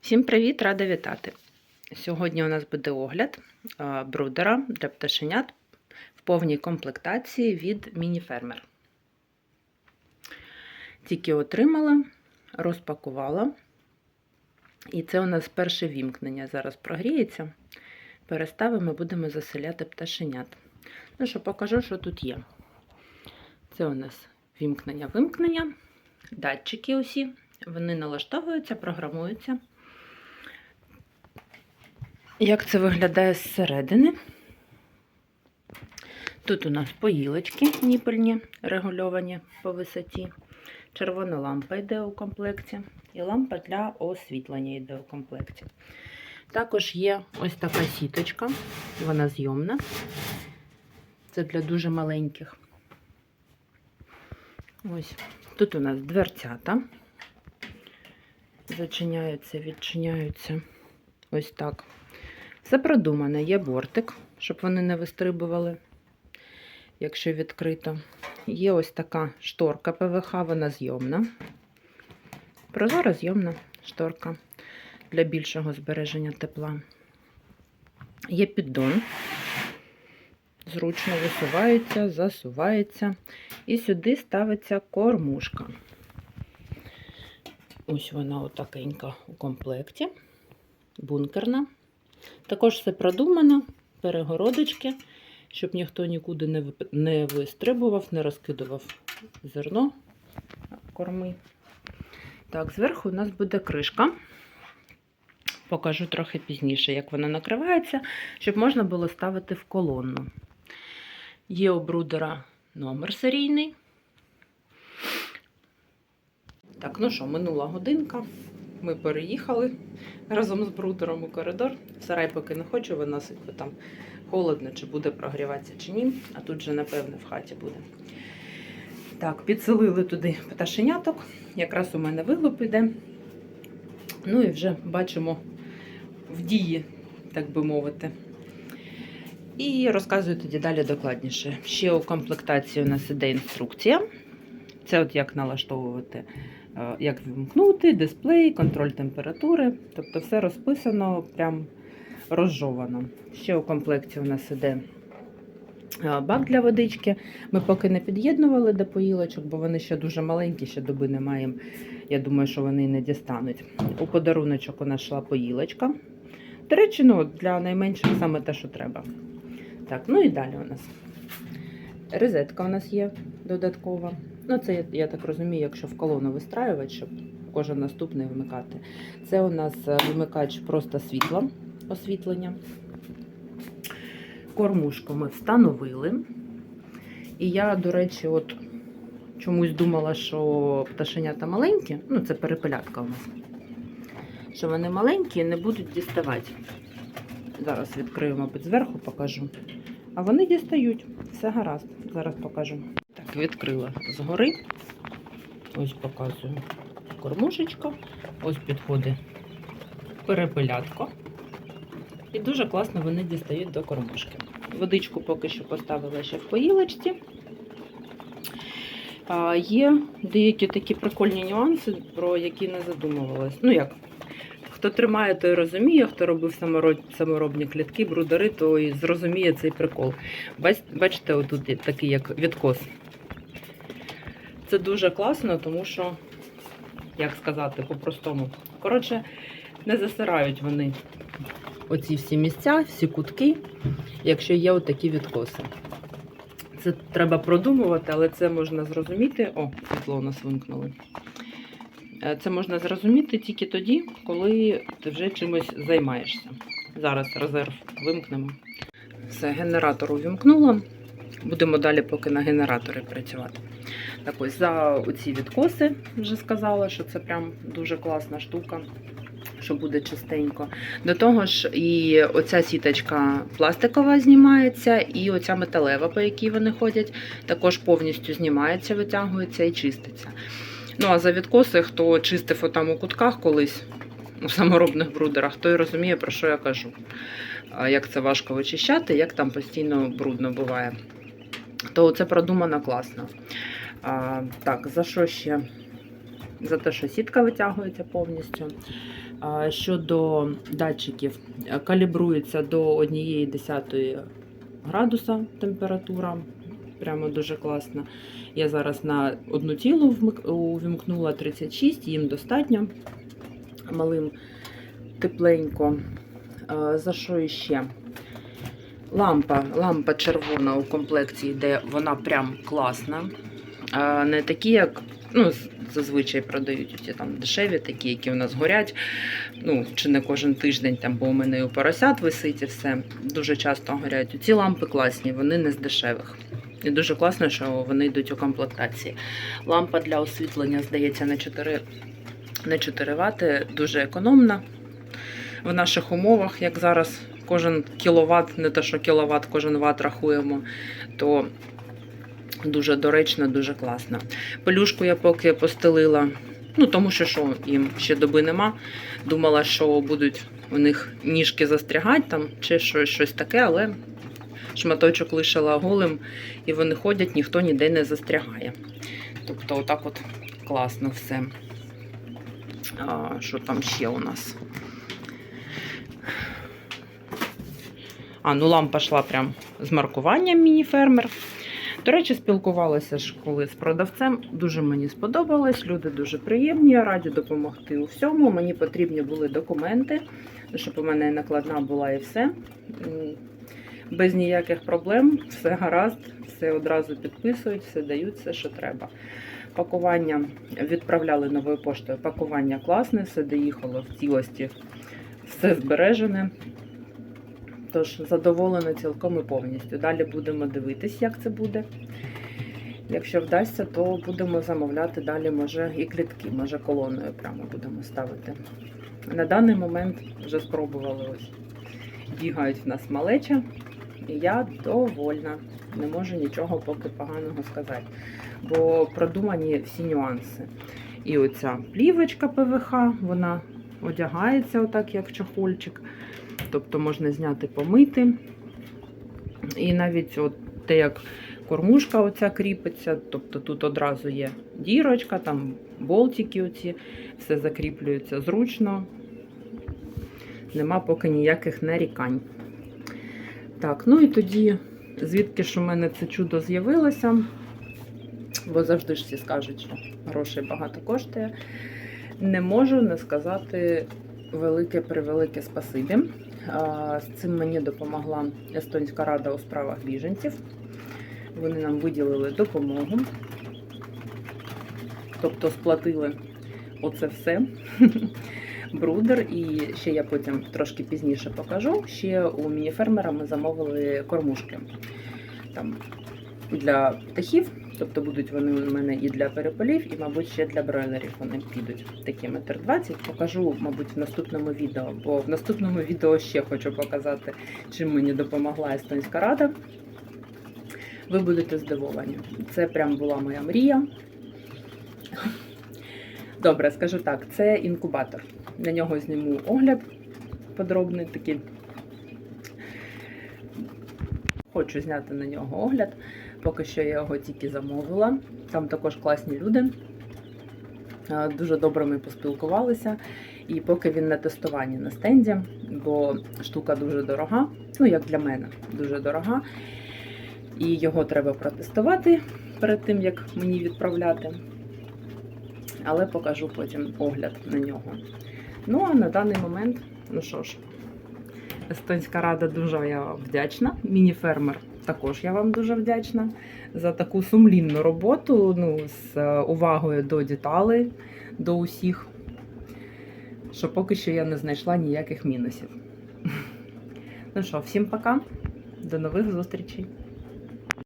Всім привіт, рада вітати! Сьогодні у нас буде огляд брудера для пташенят в повній комплектації від Мініфермер. Тільки отримала, розпакувала. І це у нас перше вімкнення. Зараз прогріється. Переставимо, будемо заселяти пташенят. Ну що, покажу, що тут є. Це у нас вімкнення-вимкнення, датчики усі. Вони налаштовуються, програмуються. Як це виглядає зсередини? Тут у нас поїлочки ніпельні, регульовані по висоті. Червона лампа йде у комплекті. І лампа для освітлення йде у комплекті. Також є ось така сіточка, вона зйомна. Це для дуже маленьких. Ось тут у нас дверцята. Зачиняються, відчиняються. Ось так. Все продумане, є бортик, щоб вони не вистрибували, якщо відкрито. Є ось така шторка ПВХ, вона зйомна. Прозора зйомна шторка для більшого збереження тепла. Є піддон. Зручно висувається, засувається. І сюди ставиться кормушка. Ось вона отакенька у комплекті, бункерна. Також все продумано, перегородочки, щоб ніхто нікуди не, вистрибував, не розкидував зерно корми. Так, зверху у нас буде кришка. Покажу трохи пізніше, як вона накривається, щоб можна було ставити в колонну. Є у брудера номер серійний. Так, ну що, минула годинка. Ми переїхали разом з брудером у коридор. В сарай поки не хочу виносити, бо там холодно, чи буде прогріватися, чи ні. А тут же, напевне, в хаті буде. Так, підселили туди пташеняток. Якраз у мене вилуп іде. Ну і вже бачимо в дії, так би мовити. І розказую тоді далі докладніше. Ще у комплектації у нас іде інструкція. Це от як налаштовувати, як вимкнути, дисплей, контроль температури. Тобто все розписано, прям розжовано. Ще у комплекті у нас іде е, бак для водички. Ми поки не під'єднували до поїлочок, бо вони ще дуже маленькі, ще доби не маємо. Я думаю, що вони не дістануть. У подаруночок у нас йшла поїлочка. До речі, ну, для найменших саме те, що треба. Так, ну і далі у нас. Розетка у нас є додаткова. Ну, це, я, так розумію, якщо в колону вистраювати, щоб кожен наступний вмикати. Це у нас е, вимикач просто світла, освітлення. Кормушку ми встановили. І я, до речі, от чомусь думала, що пташенята маленькі, ну це перепелятка у нас. Що вони маленькі і не будуть діставати. Зараз відкрию, мабуть, зверху покажу. А вони дістають. Все гаразд. Зараз покажу. Відкрила згори. Ось показую кормушечка. Ось підходить перепелятко. І дуже класно вони дістають до кормушки. Водичку поки що поставила ще в поїлочці. А, Є деякі такі прикольні нюанси, про які не задумувалась. Ну як, хто тримає, той розуміє, хто робив саморобні клітки, брудери, той зрозуміє цей прикол. Бачите, отут є такий як відкос. Це дуже класно, тому що, як сказати, по-простому. Коротше, не засирають вони оці всі місця, всі кутки, якщо є отакі відкоси. Це треба продумувати, але це можна зрозуміти. О, світло у нас вимкнули. Е, Це можна зрозуміти тільки тоді, коли ти вже чимось займаєшся. Зараз резерв вимкнемо. Все, генератор увімкнула. Будемо далі поки на генераторі працювати. Так ось за оці відкоси вже сказала, що це прям дуже класна штука, що буде чистенько. До того ж, і оця сіточка пластикова знімається, і оця металева, по якій вони ходять, також повністю знімається, витягується і чиститься. Ну, а за відкоси, хто чистив отам у кутках колись у саморобних брудерах, той розуміє, про що я кажу. Як це важко вичищати, як там постійно брудно буває. То це продумано класно. А, Так, за що ще за те, що сітка витягується повністю. А, Щодо датчиків, калібрується до 1,1 градуса температура. Прямо дуже класно. Я зараз на одну тілу увімкнула 36, їм достатньо. Малим тепленько. За що іще? Лампа, лампа червона у комплекті йде, вона прям класна. Е, Не такі, як ну, зазвичай продають ці там дешеві, такі, які у нас горять. Ну, чи не кожен тиждень, там, бо у мене і у поросят висить і все. Дуже часто горять. Ці лампи класні, вони не з дешевих. І дуже класно, що вони йдуть у комплектації. Лампа для освітлення, здається, на 4, на 4 Вт, дуже економна. В наших умовах, як зараз кожен кіловат, не те, що кіловат, кожен ват рахуємо, то дуже доречно, дуже класно. Пелюшку я поки постелила, ну тому що що, їм ще доби нема. Думала, що будуть у них ніжки застрягати там чи щось, щось таке, але шматочок лишила голим, і вони ходять, ніхто ніде не застрягає. Тобто, отак от класно все. А, що там ще у нас? А, ну лампа йшла прям з маркуванням міні-фермер. До речі, спілкувалася ж коли з продавцем. Дуже мені сподобалось. Люди дуже приємні, я раді допомогти у всьому. Мені потрібні були документи, щоб у мене накладна була і все. Без ніяких проблем, все гаразд, все одразу підписують, все дають, все, що треба. Пакування відправляли новою поштою. Пакування класне, все доїхало в цілості, все збережене. Тож задоволена цілком і повністю. Далі будемо дивитись, як це буде. Якщо вдасться, то будемо замовляти далі, може, і клітки, може, колоною прямо будемо ставити. На даний момент вже спробували ось. Бігають в нас малеча, і я довольна. Не можу нічого поки поганого сказати. Бо продумані всі нюанси. І оця плівочка ПВХ, вона одягається отак, як чохольчик. Тобто можна зняти, помити. І навіть от те, як кормушка оця кріпиться, тобто тут одразу є дірочка, там болтики оці, все закріплюється зручно. Нема поки ніяких нарікань. Так, ну і тоді, звідки ж у мене це чудо з'явилося, бо завжди ж всі скажуть, що грошей багато коштує. Не можу не сказати велике превелике спасибі. З цим мені допомогла Естонська рада у справах біженців. Вони нам виділили допомогу, тобто сплатили оце все. Брудер, і ще я потім трошки пізніше покажу. Ще у мініфермера ми замовили кормушки там для птахів, тобто будуть вони у мене і для перепелів, і, мабуть, ще для бройлерів вони підуть. Такі метр 20. Покажу, мабуть, в наступному відео, бо в наступному відео ще хочу показати, чим мені допомогла Естонська рада. Ви будете здивовані. Це прям була моя мрія. Добре, скажу так, це інкубатор. На нього зніму огляд подробний такий. Хочу зняти на нього огляд. Поки що я його тільки замовила. Там також класні люди. Е, Дуже добре ми поспілкувалися. І поки він на тестуванні на стенді, бо штука дуже дорога, ну як для мене, дуже дорога. І його треба протестувати перед тим, як мені відправляти. Але покажу потім огляд на нього. Ну а на даний момент, ну що ж, Естонська рада дуже я вдячна. Міні-фермер також я вам дуже вдячна за таку сумлінну роботу, ну, з е, увагою до деталей, до усіх, що поки що я не знайшла ніяких мінусів. Ну що, всім пока, до нових зустрічей!